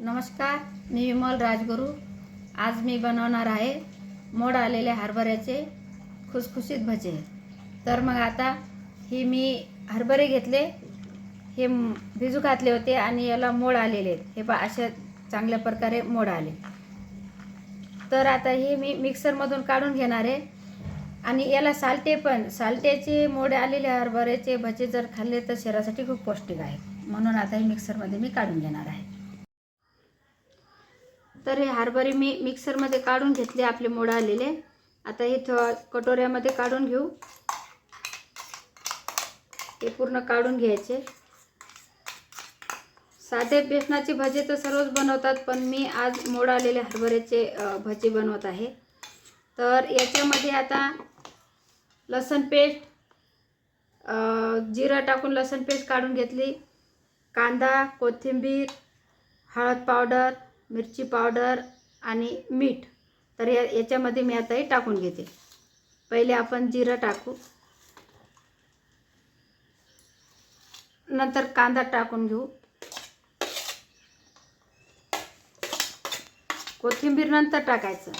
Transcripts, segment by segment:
नमस्कार मी विमल राजगुरू. आज मी बनवणार आहे मोड आलेले हरभऱ्याचे खुसखुशीत भजे. तर मग आता ही मी हरभरे घेतले हे भिजू घातले होते आणि याला मोड आलेले आहेत. हे पा अशा चांगल्या प्रकारे मोड आले. तर आता हे मी मिक्सरमधून काढून घेणार आहे. आणि याला सालटे पण सालट्याचे मोड आलेले हरभऱ्याचे भजे जर खाल्ले तर शरीरासाठी खूप पौष्टिक आहे. म्हणून आता हे मिक्सरमध्ये मी काढून घेणार आहे. तर हे हरभरे मी मिक्सरमध्ये काढून घेतले आपले मोड आलेले. आता हे थो कटोऱ्यामध्ये काढून घेऊ. हे पूर्ण काढून घ्यायचे. साधे बेसनाचे भजे तर सर्वच बनवतात पण मी आज मोड आलेले हरभऱ्याचे भजे बनवत आहे. तर याच्यामध्ये आता लसण पेस्ट जिरा टाकून लसण पेस्ट काढून घेतली. कांदा कोथिंबीर हळद पावडर मिरची पावडर आणि मीठ. तर या याच्यामध्ये मी आता हे टाकून घेते. पहिले आपण जिरं टाकू. नंतर कांदा टाकून घेऊ. कोथिंबीर नंतर टाकायचं.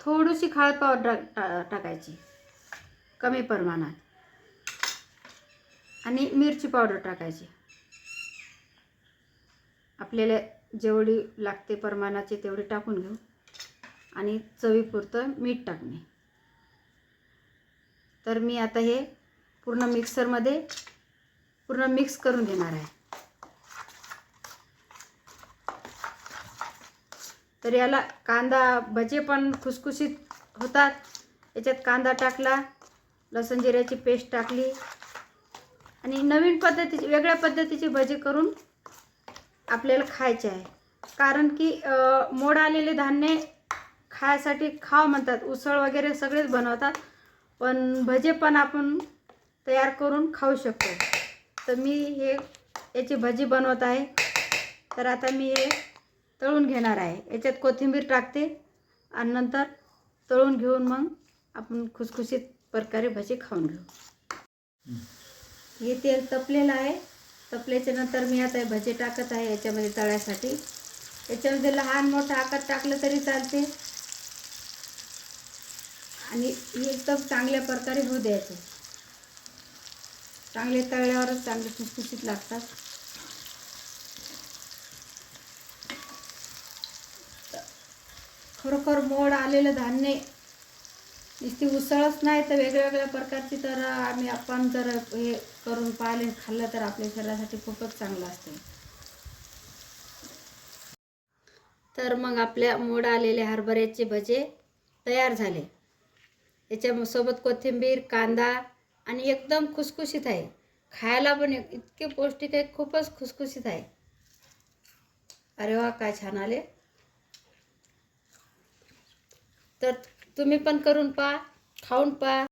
थोडीशी खाळ पावडर टा टाकायची. कमी प्रमाणात. आणि मिरची पावडर टाकायची. आपल्याला जेवढी लागते प्रमाणाचे तेवढी टाकून घेऊ. आणि चवीपुरतं मीठ टाकणे. तर मी आता हे पूर्ण मिक्सरमध्ये पूर्ण मिक्स करून घेणार आहे. तर याला कांदा भजे पण खुसखुशीत होतात. याच्यात कांदा टाकला लसण जिऱ्याची पेस्ट टाकली. आणि नवीन पद्धतीची वेगळ्या पद्धतीची भजी करून आपल्याला खायचे आहे. कारण की मोड आलेले धान्य खायसाठी खाव म्हणतात. उसळ वगैरे सगळेच बनवतात. पण भजे पण आपण तयार करून खाऊ शकतो. तर मी हे याची भजी बनवत आहे. तर आता मी हे तळून घेणार आहे. याच्यात कोथिंबीर टाकते आणि नंतर तळून घेऊन मग आपण खुसखुशीत प्रकारे भजी खाऊन घेऊ. हे तेल तपलेलं आहे. तपल्याच्या नंतर मी आता हे भजे टाकत आहे याच्यामध्ये तळ्यासाठी. याच्यामध्ये लहान मोठा आकार टाकलं तरी चालते. आणि एकदम चांगल्या प्रकारे होऊ द्यायचं. चांगले तळल्यावरच चांगले खुसखुशीत लागतात. खरोखर मोड आलेलं धान्य नुसती उसळच नाही तर वेगळ्या वेगळ्या प्रकारची तर आम्ही आपण जर हे करून पाहिले खाल्लं तर आपल्या शरीरासाठी खूपच चांगलं असते. तर मग आपल्या मोड आलेले हरभऱ्याचे भजे तयार झाले. याच्या सोबत कोथिंबीर कांदा आणि एकदम खुसखुशीत आहे. खायला पण इतके पौष्टिक आहे खूपच खुसखुशीत आहे. अरे वा काय छान आले. तर तुम्ही पण करून पहा खाऊन पहा.